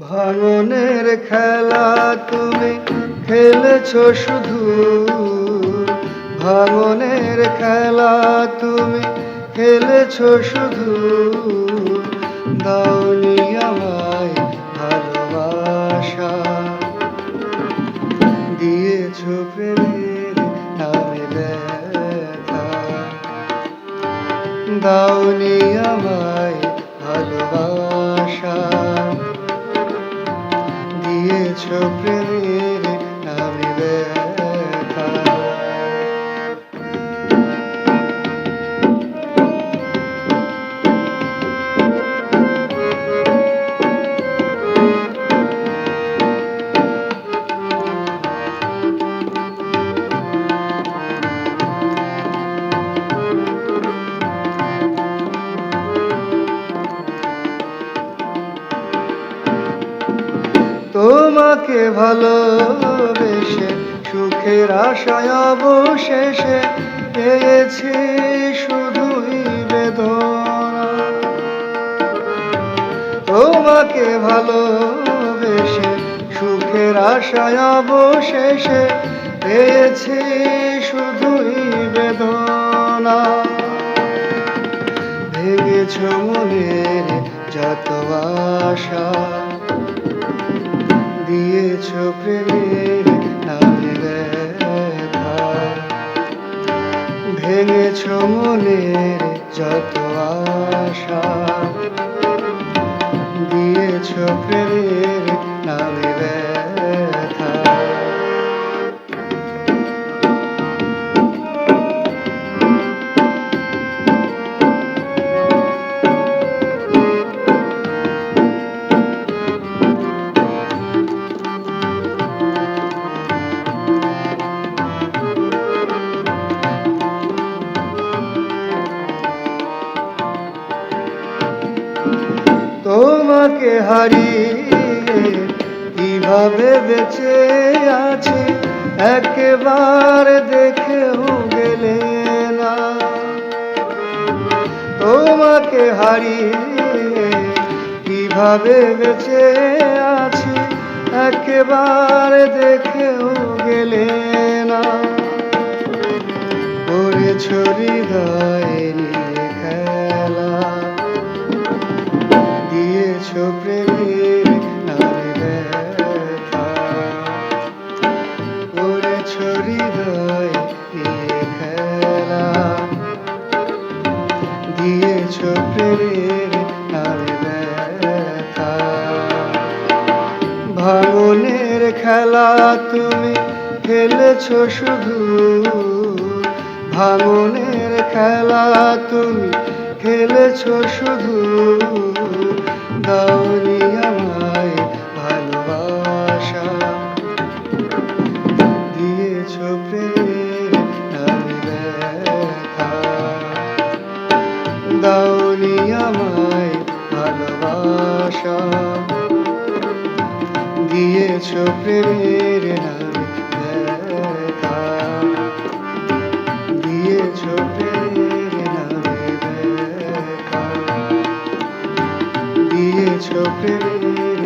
ভাঙনের খেলা তুমি খেলেছ শুধু। ভাঙনের খেলা তুমি খেলেছ শুধু। দাওনি আমায় ভালোবাসা। দিয়েছ প্রেমের নামে ব্যথা। দাওনি আমায় দিয়েছ তোমাকে ভালোবেসে সুখের আশায় অবশেষে পেয়েছি শুধুই বেদনা। তোমাকে ভালোবেসে সুখের আশায় অবশেষে পেয়েছি শুধুই বেদনা। ভেঙেছ মনের যত আশা। দিয়েছ প্রেমের নামে ব্যথা ভেঙেছ মনের যত আশা। দিয়েছ প্রেমের নামে ব্যথা তোমাকে হারিয়ে কীভাবে বেঁচে আছি? একেবারে দেখেও গেলে না। তোমাকে হারিয়ে কীভাবে বেঁচে আছি? একেবারে দেখেও গেলে না। হৃদয় নিয়ে দিয়েছ প্রেমের নামে ব্যথা। করেছ হৃদয় খেলা। দিয়েছ প্রেমের নামে ব্যথা। ভাঙনের খেলা তুমি খেলেছ শুধু। ভাঙনের খেলা তুমি খেলেছ শুধু। দাওনি আমায় ভালোবাসা। দিয়েছ প্রেমের নামে ব্যথা। দাওনি আমায় ভালোবাসা। দিয়েছ প্রেমের নামে করেছ প্রেম